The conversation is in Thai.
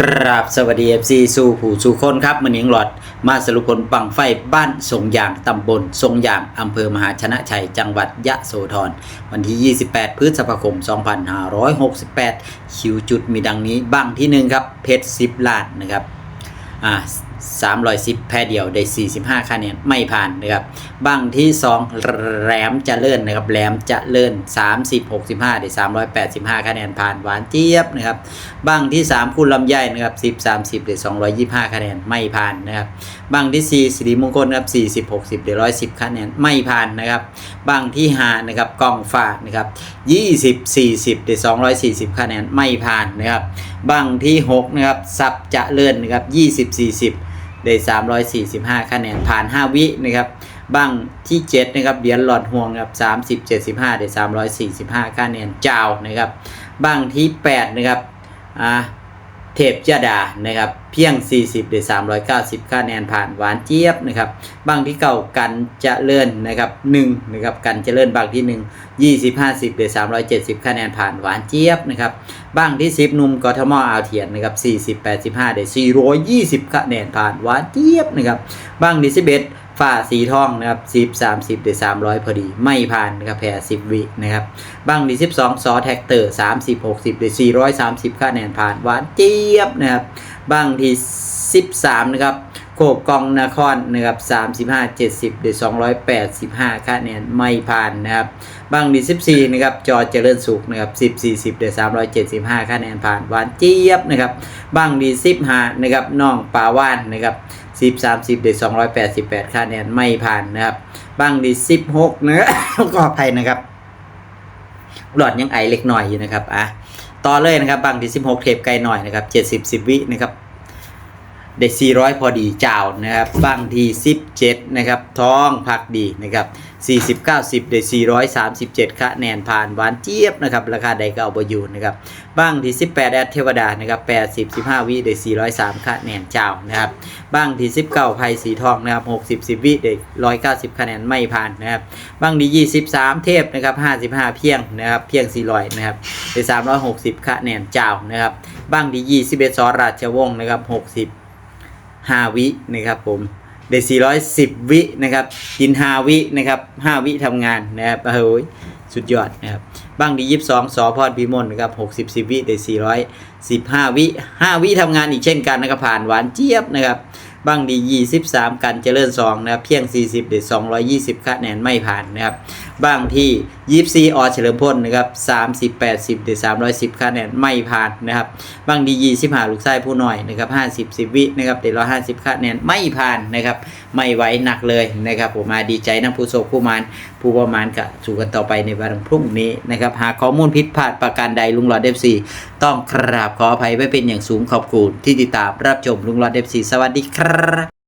กราบสวัสดีเอฟซีสู่ผู้สู่คนครับมันยังหลอดมาสรุปผลปังไฟบ้านทรงยางตำบลทรงยางอำเภอมหาชนะชัย จังหวัดยะโสธรวันที่ 28 พฤษภาคม 2568 คิวจุดมีดังนี้บ้างที่หนึ่งครับ เพชรซิปลาดนะครับอ่า 310 แพ้เดียวได้ 45คะแนนไม่ผ่านนะครับบ้างที่ 2แหลมจะเลื่อนนะครับแหลมจะเลื่อน30 65 ได้ 385คะแนนผ่านหวานเจี๊ยบนะครับบ้างที่ 3 คุณลำไยนะครับ10 30 ได้ 225คะแนนไม่ผ่านนะครับบ้างที่ 4สิริมงคลครับ40 60 ได้ 110คะแนนไม่ผ่านนะครับบ้างที่5นะครับกองฝานะครับ20 40 ได้ 240คะแนนไม่ผ่านนะครับบ้างที่6นะครับสับจะเลื่อนนะครับ20 40 ได้345 คะแนนผ่าน 5 วินะครับบ้างที่ 7 นะครับเหรียญหลอดห่วงครับ30 75 ได้ 345 คะแนนจาวนะครับบ้างที่ 8 นะครับอ่า เทพยดานะครับ เพียง 40ได้390คะแนนผ่านหวานเจี๊ยบนะครับ บางที่เก่ากันจะเลื่อนนะครับ1นะครับกันจะเลื่อนบางที่ 1 20 50ได้370คะแนนผ่านหวานเจี๊ยบนะครับบางที่ 10หนุ่มกทมอาเทียนนะครับ40 85ได้420คะแนนผ่านหวานเจี๊ยบนะครับบางที่11 ฝ่าสีทองนะครับสิบสามสิบหรือสามร้อยพอดี ไม่ผ่านนะครับแพ้สิบวินะครับบางดีสิบสองซอแท็กเตอร์สามสิบหกสิบหรือสี่ร้อยสามสิบคะแนนผ่านหวานเจี๊ยบนะครับบางที่สิบสามนะครับ โคกกองนครนะครับ35 70ได้285คะแนนไม่ผ่านนะครับบางที่14นะครับจอเจริญสุขนะครับ10 40ได้375คะแนนผ่านหวานเจี๊ยบนะครับบางที่15นะครับน้องปาว่านนะครับ10 30ได้288คะแนนไม่ผ่านนะครับบางดี16นะก็อภัยนะครับหลอดยังไอเล็กหน่อยอยู่นะครับอะต่อเลยนะครับบางที่16 เทปไกลหน่อยนะครับ70 10 วินะครับ ได้400 พอดีเจ้านะครับบางที 17 นะครับท้องพักดีนะครับ40 90ได้437คะแนนผ่านหวานเจี๊ยบนะครับราคาใดก็เอาไปอยู่นะครับบางที่ 18 แอดเทวดานะครับ80 15 วิได้403คะแนนเจ้านะครับบางที่ 19ไพ่สีทองนะครับ60 10 วิได้190คะแนนไม่ผ่านนะครับบางที่23 เทพนะครับ55 เพียงนะครับเพียง400นะครับได้360คะแนนเจ้านะครับบางที่21สอราชวงศ์นะครับ60 5 วินะครับผมเด410วินะครับกิน 5 วินะครับ 5 วิทำงานนะครับเฮ้ยสุดยอดนะครับบ้างดี22สอพรพิมลนะครับ60 10วิเด415วิ5วิทำงานอีกเช่นกันนะครับผ่านหวานเจี๊ยบนะครับบ้างดี23กันเจริญ2นะครับเพียง40เด220คะแนนไม่ผ่านนะครับบ้างที่ 24ออเฉลิมพลนะครับ30 80เด310คะแนนไม่ผ่านนะครับบางดี25ลูกไส้ผู้หน่อยนะครับ50 10วินะครับเด150คะแนนไม่ผ่านนะครับไม่ไหวหนักเลยนะครับผมมาดีใจนะผู้โชคผู้มานผู้ประมาณกับสู่กันต่อไปในวันพรุ่งนี้นะครับหากข้อมูลผิดพลาดประการใดลุงหลอดเดฟซีต้องกราบขออภัยไว้เป็นอย่างสูงขอบคุณที่ติดตามรับชมลุงหลอดเดฟซีสวัสดีครับ